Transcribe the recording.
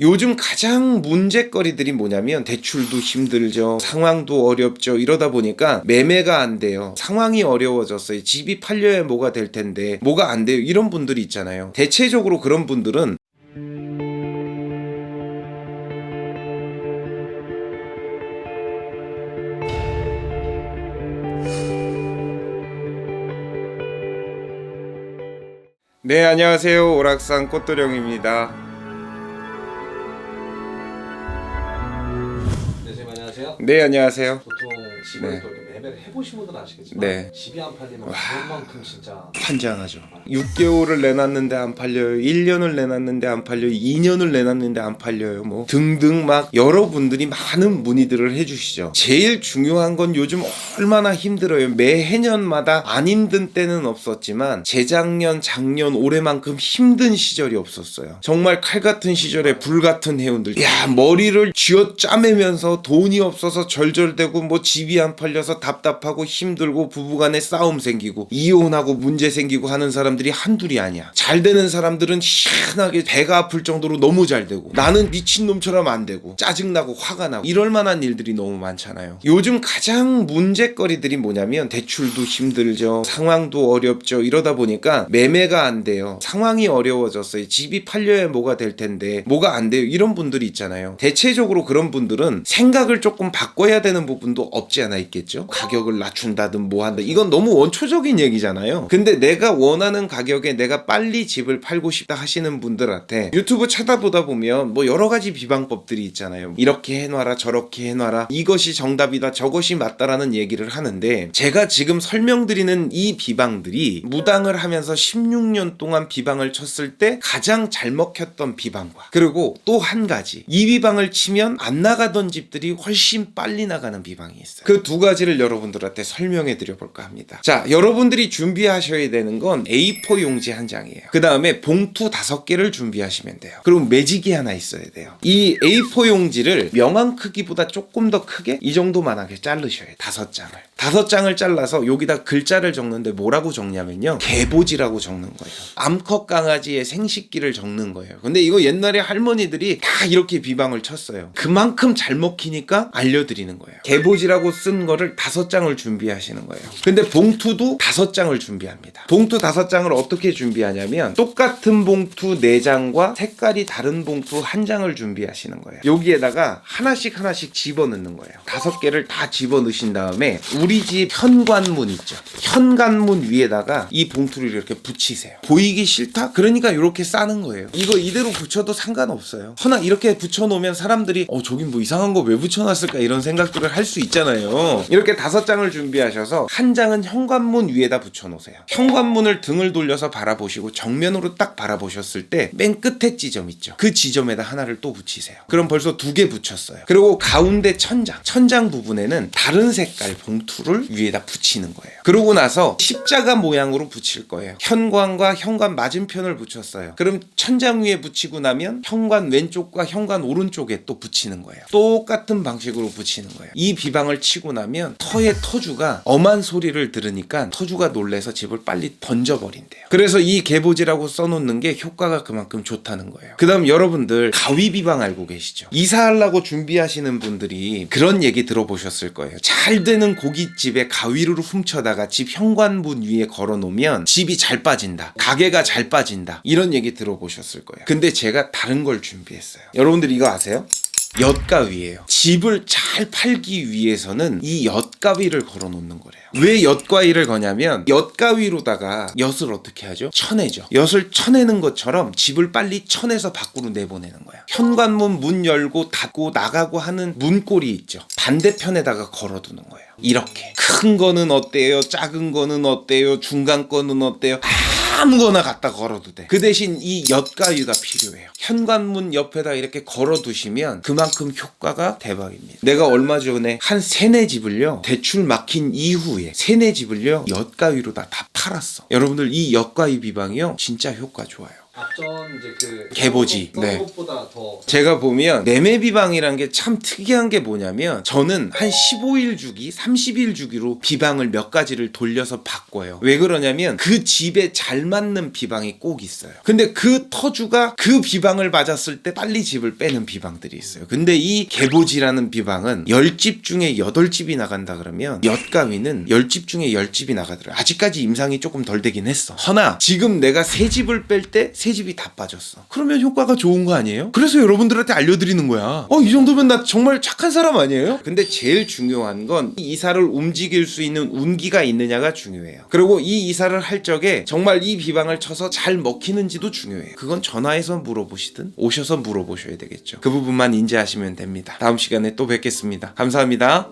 요즘 가장 문제거리들이 뭐냐면 대출도 힘들죠. 상황도 어렵죠. 이러다 보니까 매매가 안 돼요. 상황이 어려워졌어요. 집이 팔려야 뭐가 될 텐데 뭐가 안 돼요. 이런 분들이 있잖아요. 대체적으로 그런 분들은 네, 안녕하세요. 오락산 꽃도령입니다. 안녕하세요. 네, 안녕하세요. 보통 네. 매매를 해보신 분들은 아시겠지만 네. 집이 안 팔리면 와. 그만큼 진짜 환장하죠. 6개월을 내놨는데 안 팔려요. 1년을 내놨는데 안 팔려요. 2년을 내놨는데 안 팔려요. 뭐 등등 막 여러분들이 많은 문의들을 해주시죠. 제일 중요한 건 요즘 얼마나 힘들어요. 매 해년마다 안 힘든 때는 없었지만 재작년, 작년, 올해만큼 힘든 시절이 없었어요. 정말 칼 같은 시절에 불 같은 해운들. 야 머리를 쥐어 짜매면서 돈이 없어서 절절대고 뭐 집이 안 팔려서 답답하고 힘들고 부부간에 싸움 생기고 이혼하고 문제 생기고 하는 사람들이 한둘이 아니야. 잘 되는 사람들은 희한하게 배가 아플 정도로 너무 잘 되고 나는 미친놈처럼 안 되고 짜증나고 화가 나고 이럴 만한 일들이 너무 많잖아요. 요즘 가장 문제거리들이 뭐냐면 대출도 힘들죠. 상황도 어렵죠. 이러다 보니까 매매가 안 돼요. 상황이 어려워졌어요. 집이 팔려야 뭐가 될 텐데 뭐가 안 돼요. 이런 분들이 있잖아요. 대체적으로 그런 분들은 생각을 조금 바꿔야 되는 부분도 없지 않아 있겠죠. 가격을 낮춘다든 뭐 한다. 이건 너무 원초적인 얘기잖아요. 근데 내가 원하는 가격에 내가 빨리 집을 팔고 싶다 하시는 분들한테 유튜브 찾아보다 보면 뭐 여러 가지 비방법들이 있잖아요. 이렇게 해놔라 저렇게 해놔라 이것이 정답이다 저것이 맞다라는 얘기를 하는데 제가 지금 설명드리는 이 비방들이 무당을 하면서 16년 동안 비방을 쳤을 때 가장 잘 먹혔던 비방과 그리고 또 한 가지 이 비방을 치면 안 나가던 집들이 훨씬 빨리 나가는 비방이 있어요. 그 두 가지를 여러분들한테 설명해 드려 볼까 합니다. 자, 여러분들이 준비하셔야 되는 건 A4 용지 한 장이에요. 그 다음에 봉투 다섯 개를 준비하시면 돼요. 그리고 매직이 하나 있어야 돼요. 이 A4 용지를 명함 크기보다 조금 더 크게 이 정도만 하게 자르셔야 돼요. 다섯 장을. 다섯 장을 잘라서 여기다 글자를 적는데 뭐라고 적냐면요. 개보지라고 적는 거예요. 암컷 강아지의 생식기를 적는 거예요. 근데 이거 옛날에 할머니들이 다 이렇게 비방을 쳤어요. 그만큼 잘 먹히니까 알려드리는 거예요. 개보지라고 쓴 거를 다섯 장을 준비하시는 거예요. 근데 봉투도 다섯 장을 준비합니다. 봉투 다섯 장을 어떻게 준비하냐면 똑같은 봉투 네 장과 색깔이 다른 봉투 한 장을 준비하시는 거예요. 여기에다가 하나씩 하나씩 집어넣는 거예요. 다섯 개를 다 집어넣으신 다음에 우리 집 현관문 있죠. 현관문 위에다가 이 봉투를 이렇게 붙이세요. 보이기 싫다? 그러니까 이렇게 싸는 거예요. 이거 이대로 붙여도 상관없어요. 허나 이렇게 붙여놓으면 사람들이 어 저긴 뭐 이상한 거 왜 붙여놨을까 이런 생각들을 할 수 있잖아요. 이렇게 다섯 장을 준비하셔서 한 장은 현관문 위에다 붙여놓으세요. 현관문을 등을 돌려서 바라보시고 정면으로 딱 바라보셨을 때 맨 끝에 지점 있죠. 그 지점에다 하나를 또 붙이세요. 그럼 벌써 두 개 붙였어요. 그리고 가운데 천장, 천장 부분에는 다른 색깔 봉투를 위에다 붙이는 거예요. 그러고 나서 십자가 모양으로 붙일 거예요. 현관과 현관 맞은편을 붙였어요. 그럼 천장 위에 붙이고 나면 현관 왼쪽과 현관 오른쪽에 또 붙이는 거예요. 똑같은 방식으로 붙이는 거예요. 이 비방을 치고 나면 터의 터주가 엄한 소리를 들으니까 터주가 놀래서 집을 빨리 던져버린대요. 그래서 이 개보지라고 써놓는 게 효과가 그만큼 좋다는 거예요. 그 다음 여러분들 가위 비방 알고 계시죠? 이사하려고 준비하시는 분들이 그런 얘기 들어보셨을 거예요. 잘 되는 고깃집에 가위로 훔쳐다가 집 현관문 위에 걸어놓으면 집이 잘 빠진다. 가게가 잘 빠진다. 이런 얘기 들어보셨을 거예요. 근데 제가 다른 걸 준비했어요. 여러분들 이거 아세요? 엿가위예요. 집을 잘 팔기 위해서는 이 엿가위를 걸어 놓는 거래요. 왜 엿가위를 거냐면 엿가위로다가 엿을 어떻게 하죠? 쳐내죠. 엿을 쳐내는 것처럼 집을 빨리 쳐내서 밖으로 내보내는 거야. 현관문 문 열고 닫고 나가고 하는 문고리 있죠. 반대편에다가 걸어두는 거예요. 이렇게 큰 거는 어때요? 작은 거는 어때요? 중간 거는 어때요? 아 무거나 갖다 걸어도 돼. 그 대신 이 엿가위가 필요해요. 현관문 옆에다 이렇게 걸어두시면 그만큼 효과가 대박입니다. 내가 얼마 전에 한 세네 집을요 대출 막힌 이후에 세네 집을요 엿가위로 다, 다 팔았어. 여러분들 이 엿가위 비방이요 진짜 효과 좋아요. 앞전 이제 그 개보지. 떤 네. 것보다 더 제가 보면 매매 비방이란 게 참 특이한 게 뭐냐면 저는 한 15일 주기, 30일 주기로 비방을 몇 가지를 돌려서 바꿔요. 왜 그러냐면 그 집에 잘 맞는 비방이 꼭 있어요. 근데 그 터주가 그 비방을 맞았을 때 빨리 집을 빼는 비방들이 있어요. 근데 이 개보지라는 비방은 10집 중에 8집이 나간다 그러면 엿가위는 10집 중에 10집이 나가더라고요. 아직까지 임상이 조금 덜 되긴 했어. 허나 지금 내가 세 집을 뺄 때 세 집이 다 빠졌어. 그러면 효과가 좋은 거 아니에요? 그래서 여러분들한테 알려드리는 거야. 어, 이 정도면 나 정말 착한 사람 아니에요? 근데 제일 중요한 건 이 이사를 움직일 수 있는 운기가 있느냐가 중요해요. 그리고 이 이사를 할 적에 정말 이 비방을 쳐서 잘 먹히는지도 중요해요. 그건 전화해서 물어보시든 오셔서 물어보셔야 되겠죠. 그 부분만 인지하시면 됩니다. 다음 시간에 또 뵙겠습니다. 감사합니다.